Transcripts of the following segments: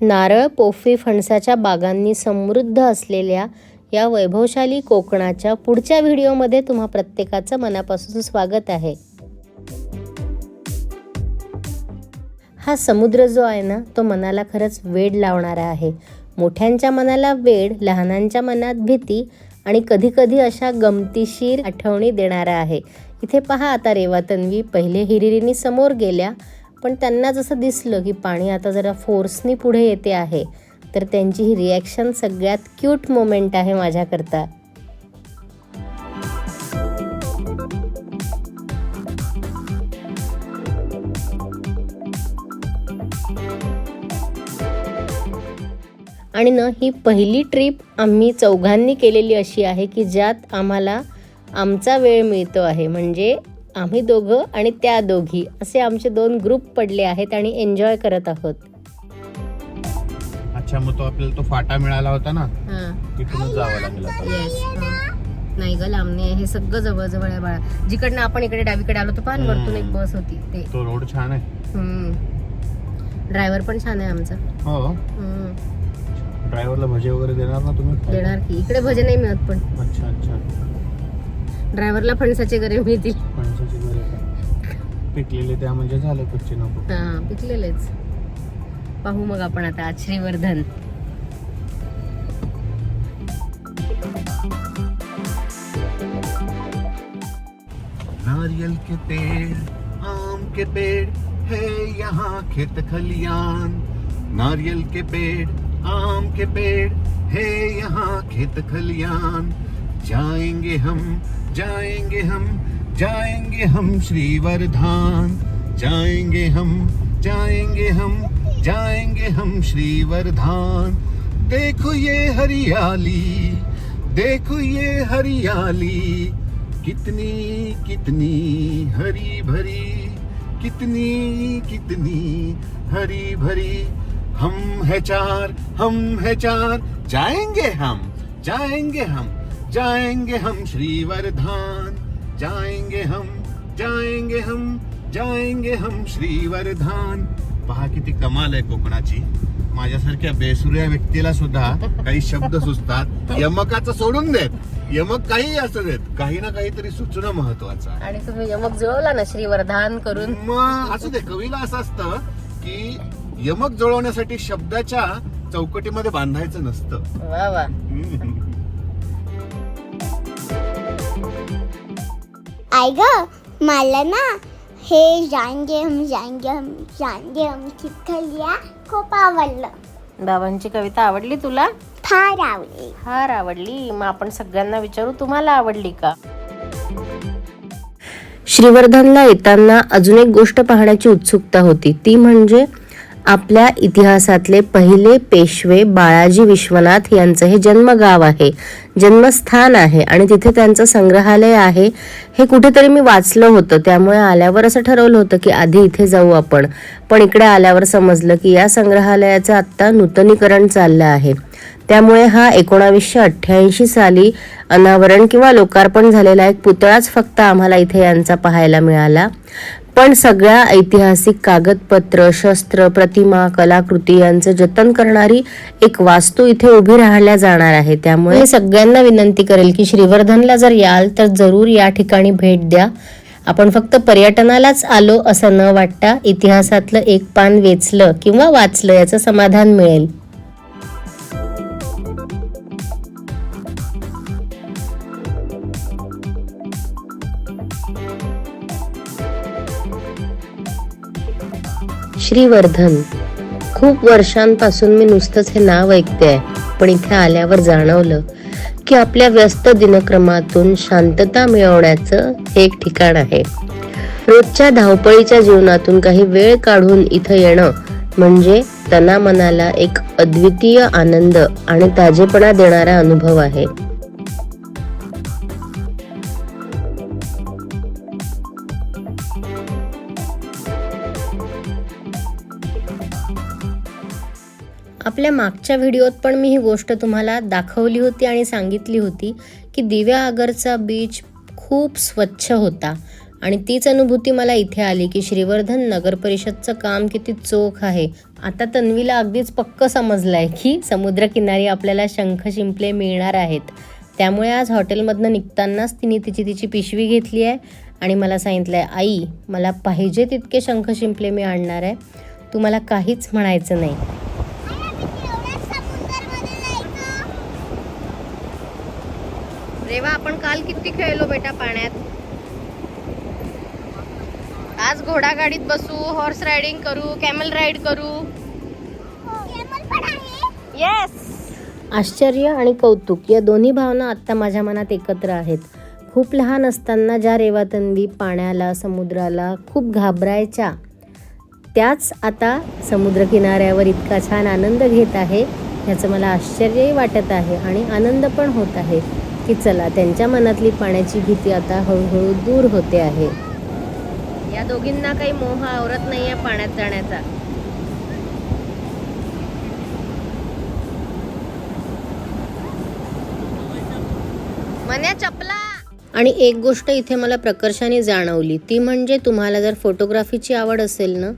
नारळ पोफळी फणसाच्या बागांनी समृद्ध असलेल्या या वैभवशाली कोकणाच्या पुढच्या व्हिडिओमध्ये तुम्हा प्रत्येकाचं मनापासून स्वागत आहे. हा समुद्र जो आहे ना तो मनाला खरंच वेड लावणारा आहे. मोठ्यांच्या मनाला वेड लहानांच्या मनात भीती आणि कधीकधी अशा गमतीशीर आठवणी देणारा आहे. इथे पहा आता रेवा तन्वी पहिले हिरिरीनी समोर गेल्या पण त्यांना जसं दिसलं की पाणी आता जरा फोर्सनी पुढे येते आहे तर त्यांची ही रिॲक्शन सगळ्यात क्यूट मोमेंट आहे माझ्याकरता. आणि न ही पहिली ट्रिप आम्ही चौघांनी केलेली अशी आहे की ज्यात आम्हाला आमचा वेळ मिळतो आहे. म्हणजे आम्ही दोघं आणि त्या दोघी असे आमचे दोन ग्रुप पडले आहेत आणि एन्जॉय करत आहोत. अच्छा मग तो आपल्याला तो फाटा मिळाला होता ना? हां. तिथूनच जावं लागेल नाही ग लांबणे हे सगळं जवळ जवळ आहे बाळा. जिकडनं आपण इकडे डावीकडे आलो तर पान वरतून एक बस होती. ते. तो रोड छान आहे. ड्रायव्हर पण छान आहे आमचा. हो. ड्रायव्हरला भजे वगैरे देणार ना तुम्ही? देणार की. इकडे भजे नाही मिळत पण. अच्छा अच्छा. ड्रायव्हरला फणसाचे गरे मिळतील फणसाची घरे का पिकलेले त्या म्हणजे झालं कच्चे नको. हा पिकलेलेच. पाहू मग आपण आता आज श्रीवर्धन. नारियल के पेड़ आम के पेड़ है यहाँ खेत खलियान। नारियल के पेड़ आम के पेड़ है यहाँ खेत खलियान। जाएंगे हम जाएँगे हम जाएँगे हम श्रीवर्धान। जाएँगे हम जाएँगे हम जाएँगे हम श्रीवर्धान। देखो ये हरियाली, देखो ये हरियाली। कितनी कितनी हरी भरी, कितनी कितनी हरी भरी। हम है चार, हम है चार। जाएँगे हम जाएँगे हम। जाएंगे हम श्रीवर्धान जाएंगे हम जाएंगे हम जाएंगे हम श्रीवर्धान. पहा किती कमाल आहे कोकणाची. माझ्यासारख्या बेसुऱ्या व्यक्तीला सुद्धा काही शब्द सुचतात. यमकाचं सोडून देत. यमक काही असू देत. काही ना काहीतरी सुचणं महत्वाचं आहे. आणि तुम्ही यमक जुळवला ना श्रीवर्धन करून? मग असू दे कवीला असं असतं की यमक जुळवण्यासाठी शब्दाच्या चौकटीमध्ये बांधायचं नसतं. वा वा. हम्म. आई ग? मला ना हे जाएंगे हम जाएंगे हम जाएंगे हम चिखलिया खूप आवडलं. बाबांची कविता आवडली तुला? फार आवडली. फार आवडली. मग आपण सगळ्यांना विचारू तुम्हाला आवडली का? श्रीवर्धनला येताना अजून एक गोष्ट पाहण्याची उत्सुकता होती. ती म्हणजे आपल्या इतिहासातले पहिले पेशवे बाळाजी विश्वनाथ यांचं हे जन्मगाव आहे. जन्मस्थान आहे आणि तिथे त्यांचं संग्रहालय आहे. हे कुठेतरी मी वाचलं होतं. त्यामुळे आल्यावर असं ठरवलं होतं की आधी इथे जाऊ आपण. पण इकडे आल्यावर समजलं की या संग्रहालयाचं आत्ता नूतनीकरण चाललं आहे. त्यामुळे हा एकोणावीसशे अठ्ठ्याऐंशी साली अनावरण किंवा लोकार्पण झालेला एक पुतळाच फक्त आम्हाला इथे यांचा पाहायला मिळाला. पण सगळ्या ऐतिहासिक कागदपत्र शस्त्र प्रतिमा कलाकृती यांचं जतन करणारी एक वास्तू इथे उभी राहिल्या जाणार आहे. त्यामुळे सगळ्यांना विनंती करेल की श्रीवर्धनला जर याल तर जरूर या ठिकाणी भेट द्या. आपण फक्त पर्यटनालाच आलो असं न वाटता इतिहासातलं एक पान वेचलं किंवा वाचलं याचं समाधान मिळेल. श्रीवर्धन. खूप वर्षांपासून मी नुसतंच हे नाव ऐकते आहे पण इथे आल्यावर जाणवलं की आपल्या व्यस्त दिनक्रमातून शांतता मिळवण्याचं हे एक ठिकाण आहे. रोजच्या धावपळीच्या जीवनातून काही वेळ काढून इथं येणं म्हणजे तना मनाला एक अद्वितीय आनंद आणि ताजेपणा देणारा अनुभव आहे. आपल्या मागच्या व्हिडिओत पण मी ही गोष्ट तुम्हाला दाखवली होती आणि सांगितली होती की दिव्या आगरचा बीच खूप स्वच्छ होता. आणि तीच अनुभूती मला इथे आली की श्रीवर्धन नगर परिषदचं काम किती चोख आहे. आता तन्वीला अगदीच पक्क आहे की समुद्रकिनारी आपल्याला शंख शिंपले मिळणार आहेत. त्यामुळे आज हॉटेलमधनं निघतानाच तिने तिची तिची पिशवी घेतली आहे आणि मला सांगितलं आहे आई मला पाहिजे तितके शंख शिंपले मी आणणार आहे. तुम्हाला काहीच म्हणायचं नाही. रेवा आपण काल किती खेळलो बेटा पाण्यात? आज घोडागाडीत बसू हॉर्स रायडिंग करू कॅमल राईड करू. येस आश्चर्य आणि कौतुक या दोन्ही भावना आत्ता माझ्या मनात एकत्र आहेत. खूप लहान असताना ज्या रेवातंदी पाण्याला समुद्राला खूप घाबरायच्या त्याच आता समुद्रकिनाऱ्यावर इतका छान आनंद घेत आहे ह्याचं मला आश्चर्यही वाटत आहे आणि आनंद पण होत आहे. की चला त्यांच्या मनातली पाण्याची भीती आता हळूहळू दूर होते आहे. या दोघींना काही मोह आवरत नाही आहे पाण्यात जाण्याचा. मन्या चपला! आणि एक गोष्ट इथे मला प्रकर्षाने जाणवली ती म्हणजे तुम्हाला जर फोटोग्राफीची आवड असेल ना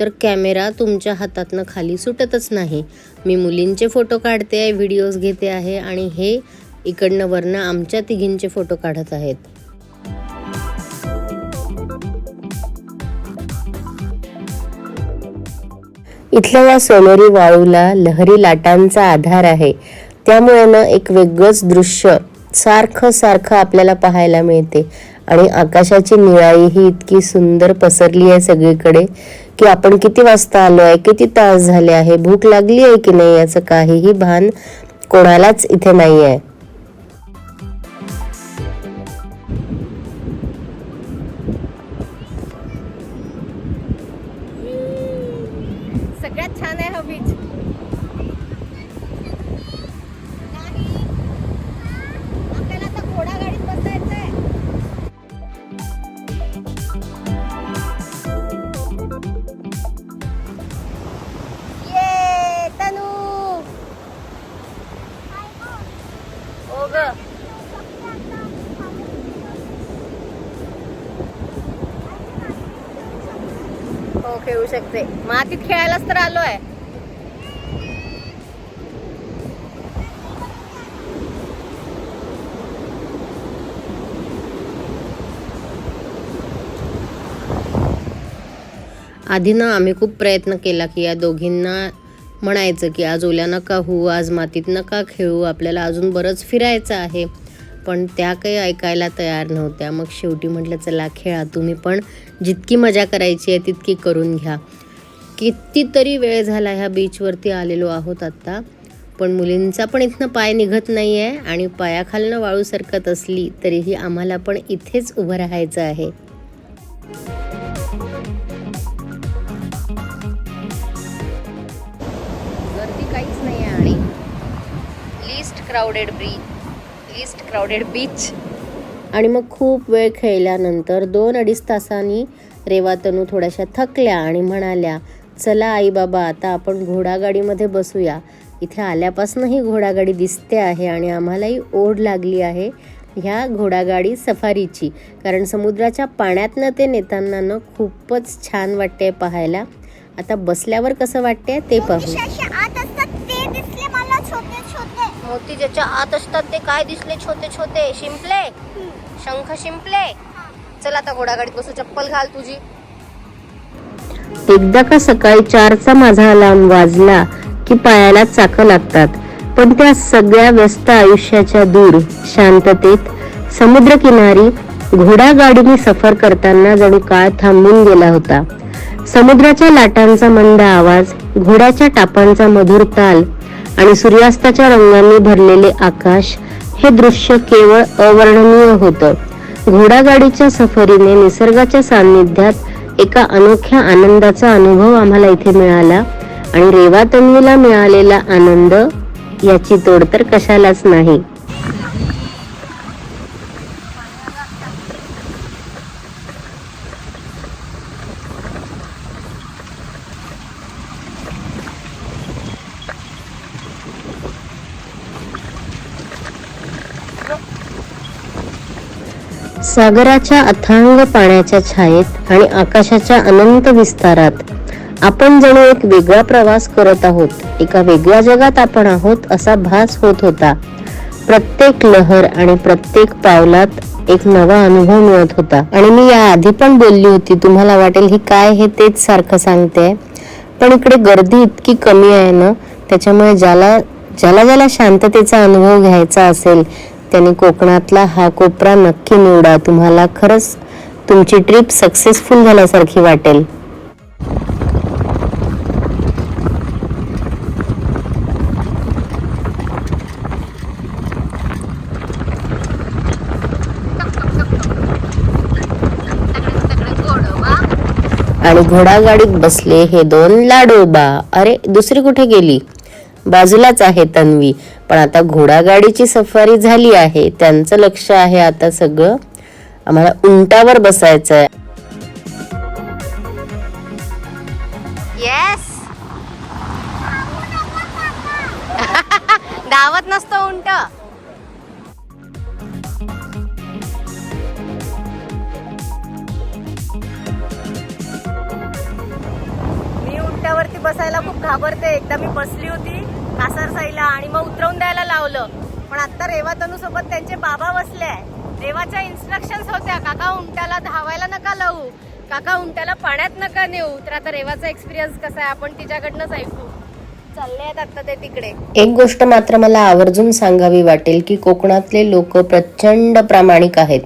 तर कॅमेरा तुमच्या हातातनं खाली सुटतच नाही. मी मुलींचे फोटो काढते आहे व्हिडिओज घेते आहे आणि हे इकडनं वरनं आमच्या तिघींचे फोटो काढत आहेत. इथल्या या सोनेरी वाळूला लहरी लाटांचा आधार आहे. त्यामुळे ना एक वेगळंच दृश्य सारखं सारखं आपल्याला पाहायला मिळते. आणि आकाशाची निळाई ही इतकी सुंदर पसरली आहे सगळीकडे की आपण किती वाजता आलो आहे किती तास झाले आहे भूक लागली आहे की नाही याचं काहीही भान कोणालाच इथे नाही आहे खेळू शकते. मातीत खेळायलाच तर आलोय. आधी ना आम्ही खूप प्रयत्न केला की या दोघींना म्हणायचं की आज ओल्या नका होऊ आज मातीत नका खेळू आपल्याला अजून बरंच फिरायचं आहे. पण त्या काही ऐकायला तयार नव्हत्या. मग शेवटी म्हटलं चला खेळा तुम्ही पण जितकी मजा करायची आहे तितकी करून घ्या. कितीतरी वेळ झाला ह्या बीचवरती आलेलो आहोत आत्ता पण मुलींचा पण इथनं पाय निघत नाही आहे आणि पायाखालनं वाळू सरकत असली तरीही आम्हाला पण इथेच उभं राहायचं आहे. गर्दी काहीच नाही आहे आणि least crowded beach least crowded beach आणि मग खूप वेळ खेळल्यानंतर दोन अडीच तासांनी रेवातनू थोड्याशा थकल्या आणि म्हणाल्या चला आई बाबा आता आपण घोडागाडीमध्ये बसूया. इथे आल्यापासून ही घोडागाडी दिसते आहे आणि आम्हालाही ओढ लागली आहे ह्या घोडागाडी सफारीची. कारण समुद्राच्या पाण्यातनं ते नेताना ना खूपच छान वाटते पाहायला. आता बसल्यावर कसं वाटते ते पाहू. आत असतात ते दिसले मला छोटे छोटे मोती ज्याच्या आत असतात ते काय दिसले छोटे छोटे शिंपले शंख शिंपले. चल आता घोडागाडीत बसू चप्पल घाल तुझी. एकदा का सकाळी चारचा माझा अलार्म वाजला की पायाला चाक लागतात पण त्या सगळ्या व्यस्त आयुष्याच्या दूर शांततेत समुद्रकिनारी घोडागाडीने सफर करताना जणू काळ थांबून गेला होता. समुद्राच्या लाटांचा मंद आवाज घोड्याच्या टापांचा मधुर ताल आणि सूर्यास्ताच्या रंगांनी भरलेले आकाश हे दृश्य केवळ अवर्णनीय होतं. घोडागाडीच्या सफरीने निसर्गाच्या सान्निध्यात एका अनोख्या आनंदाचा अनुभव आम्हाला इथे मिळाला आणि रेवातन्वीला मिळालेला आनंद याची तोड तर कशालाच नाही. सागराच्या अथांग पाण्याच्या छायेत आणि आकाशाच्या अनंत विस्तारात आपण जणू एक वेगळा प्रवास करत आहोत. एका वेगळ्या जगात आपण आहोत असा भास होत होता. प्रत्येक लहर आणि प्रत्येक पावलात एक नवा अनुभव मिळत होता. आणि मी या आधी पण बोलली होती तुम्हाला वाटेल ही काय हे तेच सारखं सांगते. पण इकडे गर्दी इतकी कमी आहे ना त्याच्यामुळे ज्याला ज्याला ज्याला शांततेचा अनुभव घ्यायचा असेल त्याने कोकणातला हा कोपरा नक्की निवडा. तुम्हाला खरंच तुमची ट्रिप सक्सेसफुल झाल्यासारखी वाटेल. आणि घोडागाडीत बसले हे दोन लाडोबा अरे दुसरी कुठे गेली? बाजूलाच आहे तन्वी. पण आता घोडागाडीची सफारी झाली आहे. त्यांचं लक्ष आहे आता सगळं आम्हाला उंटावर बसायचं आहे येस धावत नसतो उंट. मी उंट्यावरती बसायला खूप घाबरते. एकदा मी बसली होती. कासारसाईला आणि मग उतरवून द्यायला लावलं. पण आता रेवातनू सोबत त्यांचे बाबा बसले. रेवाच्या इन्स्ट्रक्शन होत्या काका उंट्याला धावायला नका लावू. काका उंट्याला पाण्यात नका नेऊ. तर आता रेवाचा एक्सपिरियन्स कसा आहे? आपण तिच्याकडनंच ऐकू. चालले आहेत ते तिकडे. एक गोष्ट मात्र मला आवर्जून सांगावी वाटेल की कोकणातले लोक प्रचंड प्रामाणिक आहेत.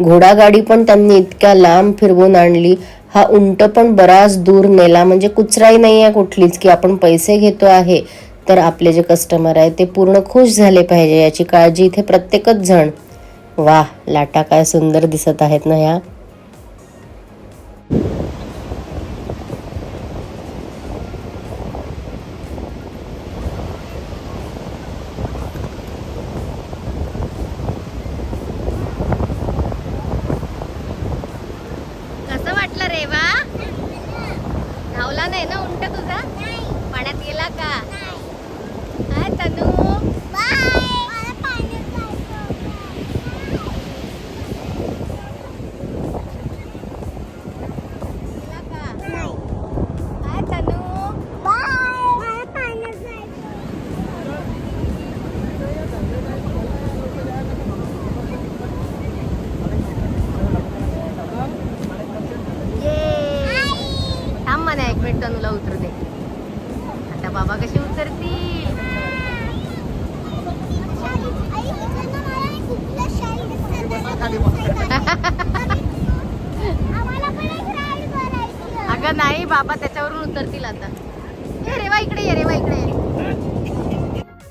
घोडागाडी पण त्यांनी इतक्या लांब फिरवून आणली. हा उंट पण बराच दूर नेला. म्हणजे कुचराई नाही आहे कुठलीच की आपण पैसे घेतो आहे. तर आपले जे कस्टमर आहे ते पूर्ण खुश झाले पाहिजे याची काळजी इथे प्रत्येकच जण. वा लाटा काय सुंदर दिसत आहेत ना ह्या. कसं वाटलं रेवा धावला नाही ना उंट तुझा? पाण्यात गेला का? तनूला उतरू दे. आता बाबा कशी उतरतील अगं नाही बाबा त्याच्यावरून उतरतील आता. रेवा इकडे ये रेवा इकडे.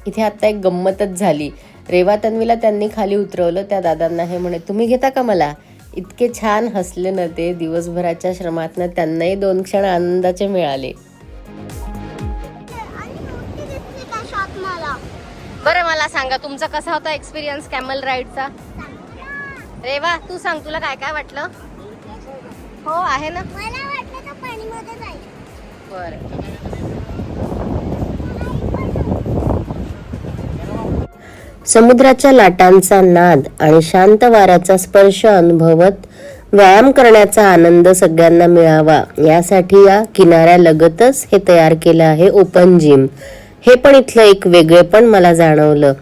इथे आता एक गंमतच झाली. रेवा तन्वीला त्यांनी खाली उतरवलं त्या दादांना हे म्हणे तुम्ही घेता का मला? इतके छान हसले ना ते दिवसभराच्या श्रमातनं त्यांनाही दोन क्षण आनंदाचे मिळाले. बरं मला सांगा तुमचा कसा होता एक्सपिरियन्स कॅमल राईडचा रेवा तू सांग तुला काय काय वाटलं? हो आहे ना? बरं. समुद्राच्या लाटांचा नाद आणि शांत वाऱ्याचा स्पर्श अनुभवत व्यायाम करण्याचा आनंद सगळ्यांना मिळावा यासाठी या किनाऱ्यालगतच हे तयार केलं आहे ओपन जिम. हे पण इथलं एक वेगळेपण मला जाणवलं.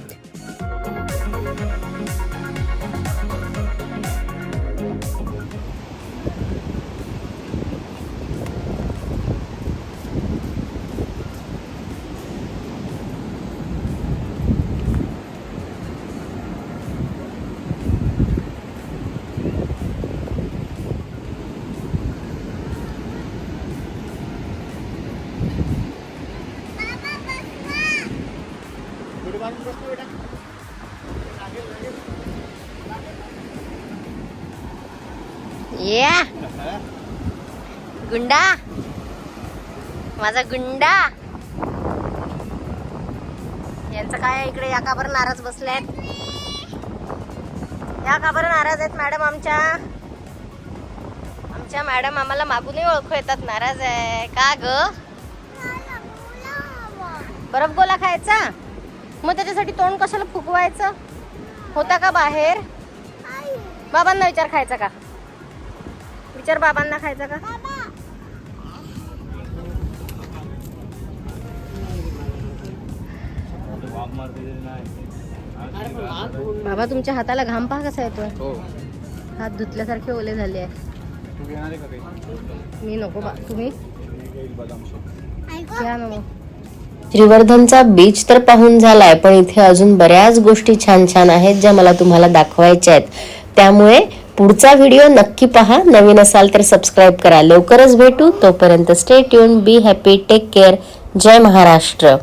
गुंडा? माझा गुंडा? यांचं काय इकडे या का बरं नाराज बसल्यात या का बरं नाराज आहेत मॅडम आमच्या. आमच्या मॅडम आम्हाला मागूनही ओळखू येतात. नाराज आहे. का ग? बरफ गोला खायचा? मग त्याच्यासाठी तोंड कशाला फुगवायचं होता का बाहेर? बाबांना विचार खायचा का? विचार बाबांना खायचा का? बाबा तुमच्या हाताला घाम पहा कसा येतोय. हो. हात धुतल्यासारखे ओले झाले आहे तू घेणार आहे का काही? मी नको बा. तुम्ही? घ्या ना मग. श्रीवर्धनचा बीच तर पाहून झालाय पण इथे अजून बऱ्याच गोष्टी छान छान आहेत ज्या मला तुम्हाला दाखवायच्या आहेत. त्यामुळे पुढचा व्हिडिओ नक्की पहा. नवीन असाल तर सबस्क्राईब करा. लवकरच भेटू. तोपर्यंत stay tune be happy take care Jai Maharashtra.